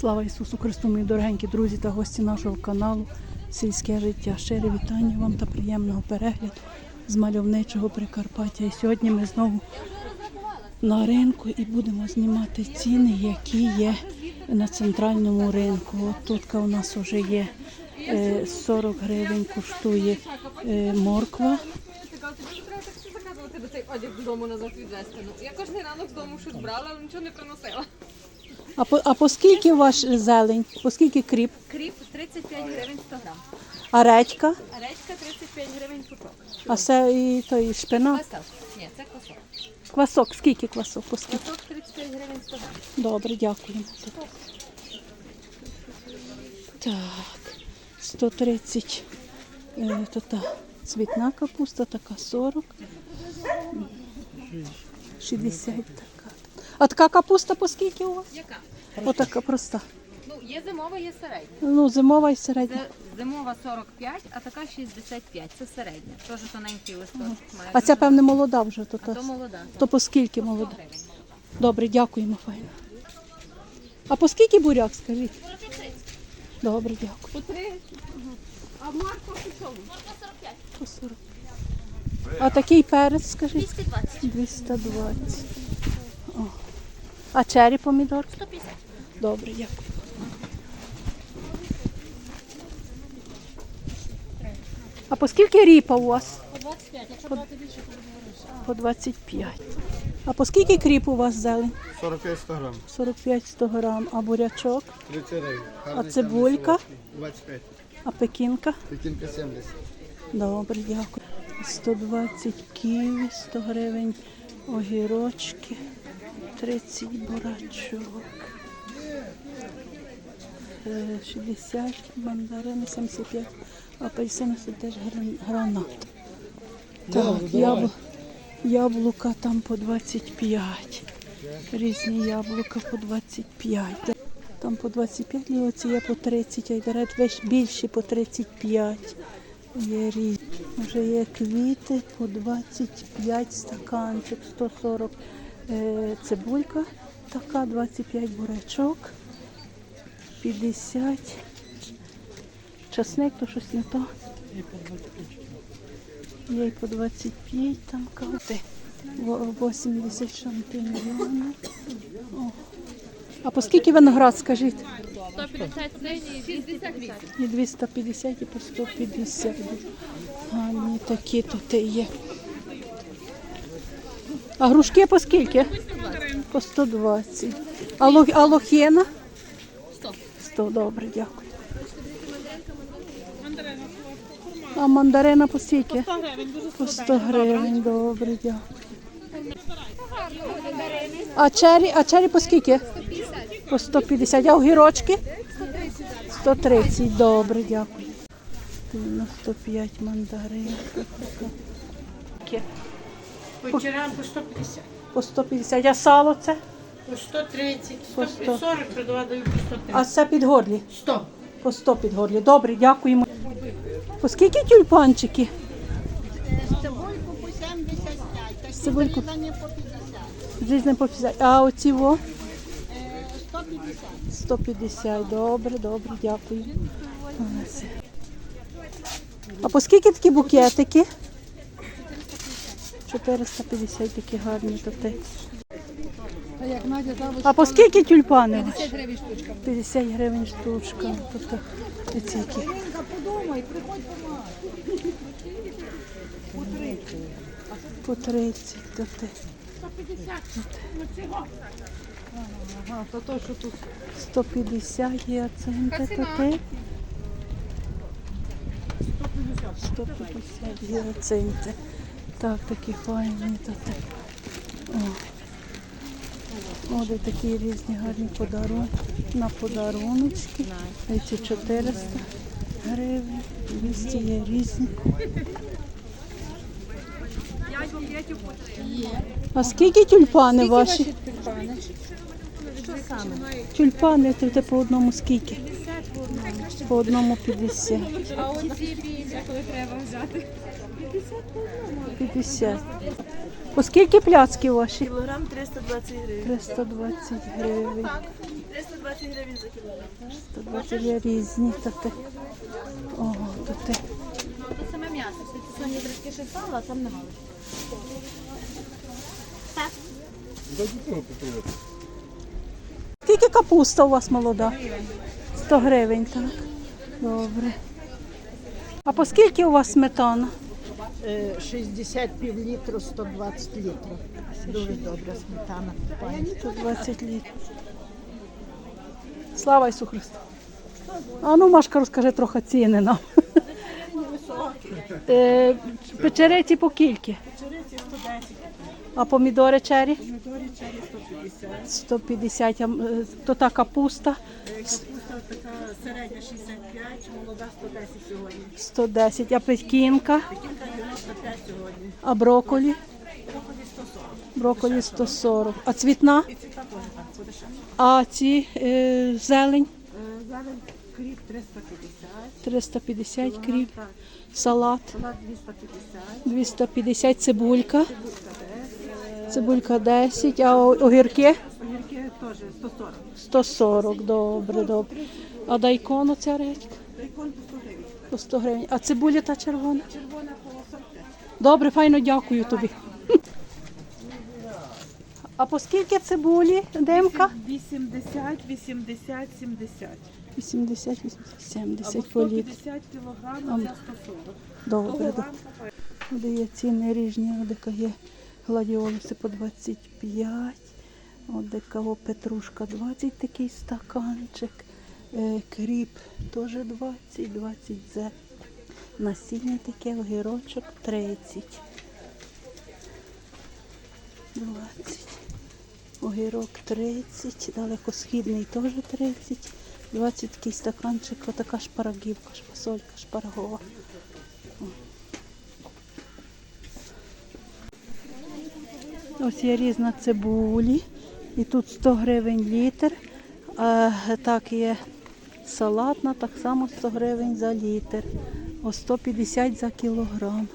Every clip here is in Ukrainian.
Слава Ісусу Христу, мої дорогенькі друзі та гості нашого каналу Сільське життя. Щире вітання вам та приємного перегляду з мальовничого Прикарпаття. І сьогодні ми знову на ринку і будемо знімати ціни, які є на центральному ринку. От тут у нас вже є е, 40 гривень, коштує е, морква. До цей одяг додому назад відвезти. Ну, я кожен ранок з дому щось брала, але нічого не приносила. А по, а по скільки ваш зелень? По скільки кріп? Кріп 35 гривень 100 грам, А редька? а редька 35 гривень пучок. А це і той шпинат? Квасок. Ні, це квасок. Квасок, скільки квасок? По скільки? Квасок 35 гривень 100 грам. Добре, дякуємо. Так, 130 е, то та цвітна капуста, така 40. 60 така. А така капуста по скільки у вас? Яка? Отака проста. Ну, є зимова, є середня. Ну, зимова і середня. Це зимова 45, а така 65. Це середня. Теж тоненький листочок має. А ця, певне, молода вже. То, А то молода. то по скільки молода? Добре, дякуємо, файно. А по скільки буряк, скажіть? Добре, дякую. По 3. А морква по чому? По 40. А такий перець, скажіть? 220. 220. А чері помідор? 150. Добре, дякую. А по скільки ріпа у вас? По 25. Якщо брати більше, то буде. По 25. А по скільки кріп у вас зелень? 45 грам. 45-100 грам. А бурячок? 30 гривень. А цибулька? 25. А пекінка? Пекінка 70. Добре, дякую. 120 ківі, 100 гривень огірочки, 30 бурачок, е, 60 мандарини, 75, апельсини це теж гранат. Так, ябл... яблука там по 25. Різні яблука по 25. Там по 25, і оці є по 30, айдарет весь більші по 35. Є різні. Вже є квіти по 25 стаканчик, 140 е, цибулька, така 25 бурячок, 50 часник, то щось не то. Є й по 25 там кавти. 80 шампіньйони. О. А по скільки виноград, скажіть? 150 синій, 208. І 250 і по 150. Гарні такі тут є. А грушки по скільки? По 120. А, лох, а лохєна? 100. 100, добре, дякую. А мандарина по скільки? По 100 гривень, добре, дякую. А чері, а чері по скільки? По 150. А огірочки? 130, добре, дякую. 95 мандарин. Вечерам по 150, По 150. А сало це? по 130, По 100. 140 продаваю по 130. А це підгорлі? 100. По 100 підгорлі. Добре, дякуємо. По скільки тюльпанчики? Цибульку по 75, такі Цибульку. зрізані по 50, Різне по 50. А оці во? е, 150. 150. Добре, добре, дякую. Ось. А по скільки такі букетики? 450 такі гарні тоти. А по скільки тюльпани? 50 гривень штучка. 50 гривень штучка. Тобто, ці які. По 30 тоти. 150 є оцінки тоти. 150 є оцінки. Так, такі файні тоти. О. О, де такі різні гарні подарунки. На подаруночки. Ці 400 гривень. 200 є різні. А скільки тюльпани ваші? Тюльпани. То по одному скільки? По одному 50. А оці більше, коли треба взяти. 50. Оскільки пляцки ваші? Кілограм 320 гривень. 320 гривень. 320 гривень за кілограм. 120 є різні. Таке. Ого, таке. Це саме м'ясо. Це сьогодні трошки ще а там немає. Скільки капуста у вас молода? 100 гривень, так. Добре. А по скільки у вас сметана? Е, 60 пів літру, 120 літрів. Дуже добра сметана. 120 літрів. Слава Ісу Христу! А ну, Машка, розкажи трохи ціни нам. Е, Печериці по кільки? Чориці 110, А помідори чері? помідорі чері 150. 150, а, е, то та капуста Е, Капуста така середня 65, молода 110 сьогодні. 110, а пекінка, Пекінка 95 сьогодні. а броколі? Брокколі 140. Броколі 140. А цвітна? І ці також так подешевше. А ці е, зелень? Е, Зараз кріп 350. 350 кріп, Так, салат салат 250. 250, цибулька, Цибулька 10. цибулька 10, а о- Огірки теж 140. 140, добре, добре. А дайкон оця редька Бейкон по 100 гривень. по 100 гривень. А цибуля та червона? Червона по 45. Добре, файно дякую тобі. А по скільки цибулі, Демка? 80, 80, 70. 80, 80, 70 Або по літру. 150 кілограм, це 140. Добре, добре. Де є ціни ріжні, одека є гладіолуси по 25, одека о, петрушка 20 такий стаканчик, е, кріп теж 20, 20 зе. Насіння таке, огірочок 30. 20. Огірок 30, далекосхідний теж 30. 20 такий стаканчик, отака шпарагівка, фасолька шпарагова. Ось є різна цибулі. І тут 100 гривень літр. А, так є салатна, так само 100 гривень за літр. О 150 за кілограм.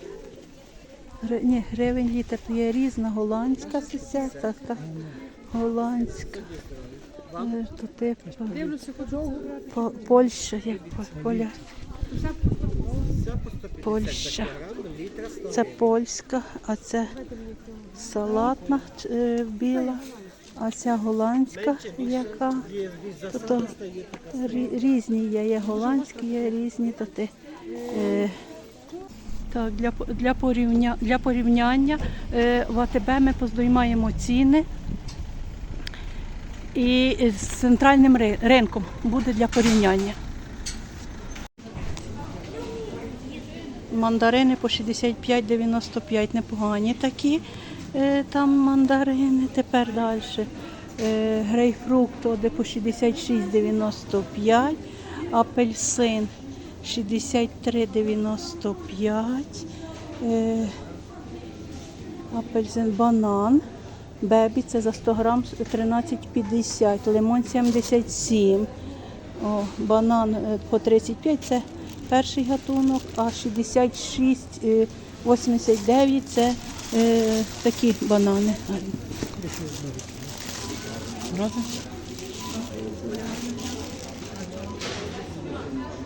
Ні, гривень літр. Тут є різна голландська сися, така голландська. Е, Тут по- Польща, як поля. Польща. Це польська, а це салатна е, біла, а ця голландська яка. Тобто різні є, є голландські, є різні. То ти, е, так, для, для, порівня, для порівняння е, в АТБ ми поздоймаємо ціни. І з центральним ринком буде для порівняння. Мандарини по 65,95 непогані такі там мандарини. Тепер далі. Е, грейпфрукт де по 66,95, апельсин 63,95, е, апельсин банан. Бебі це за 100 грам 13,50, лимон 77. О, банан е, по 35 це перший гатунок, а 66, е, 89 це е, такі банани. гарні.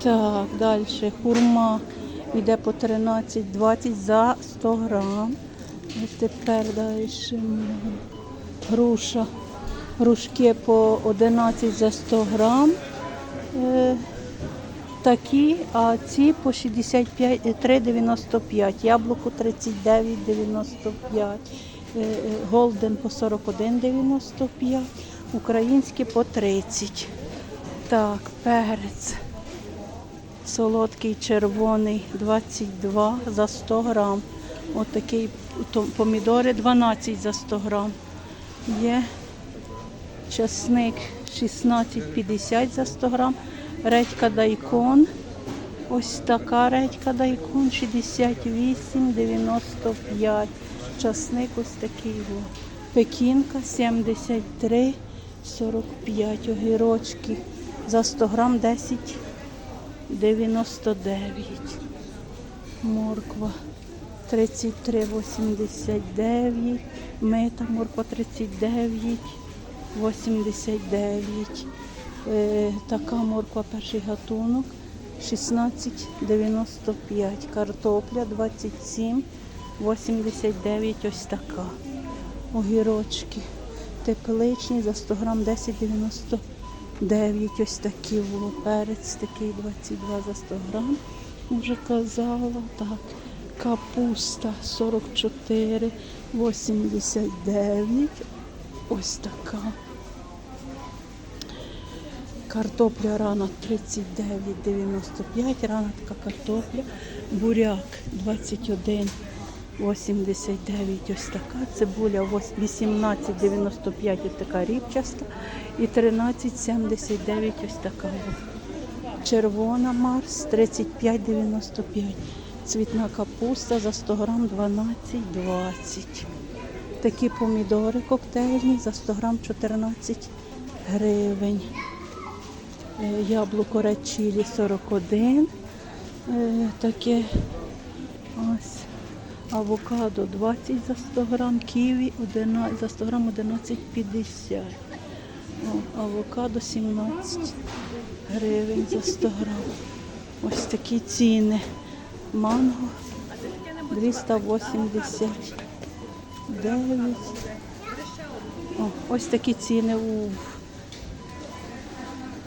Так, далі хурма йде по 13,20 за 100 грам. І тепер далі груша. Грушки по 11 за 100 грам. Такі, а ці по 65, е, 3,95, яблуко 39,95, е, е, голден по 41,95, українські по 30. Так, перець. Солодкий червоний 22 за 100 грам. Ось такий помідори 12 за 100 грам. Є часник 16,50 за 100 грам. Редька дайкон. Ось така редька дайкон 68,95. Часник ось такий. О. Пекінка 73,45. Огірочки за 100 грам 10,99. Морква 33,89, мита морква 39, 89. Е, така морква перший гатунок 16,95. Картопля 27, 89 ось така. Огірочки тепличні за 100 грам 10,99. Ось такі було. Перець такий 22 за 100 грам. Вже казала. Так. Капуста 44, 89. Ось така. Картопля рана 39,95, рана така картопля. Буряк 21,89, ось така. Цибуля 18,95, ось така рібчаста. І 13,79, ось така. Червона Марс 35,95. Цвітна капуста за 100 грам 12,20. Такі помідори коктейльні за 100 грам 14 гривень. Е, Яблуко Chili 41. Е, Таке ось. Авокадо 20 за 100 грам, ківі 11, за 100 грам 11,50. Авокадо 17 гривень за 100 грам. Ось такі ціни. Манго 289. О, ось такі ціни у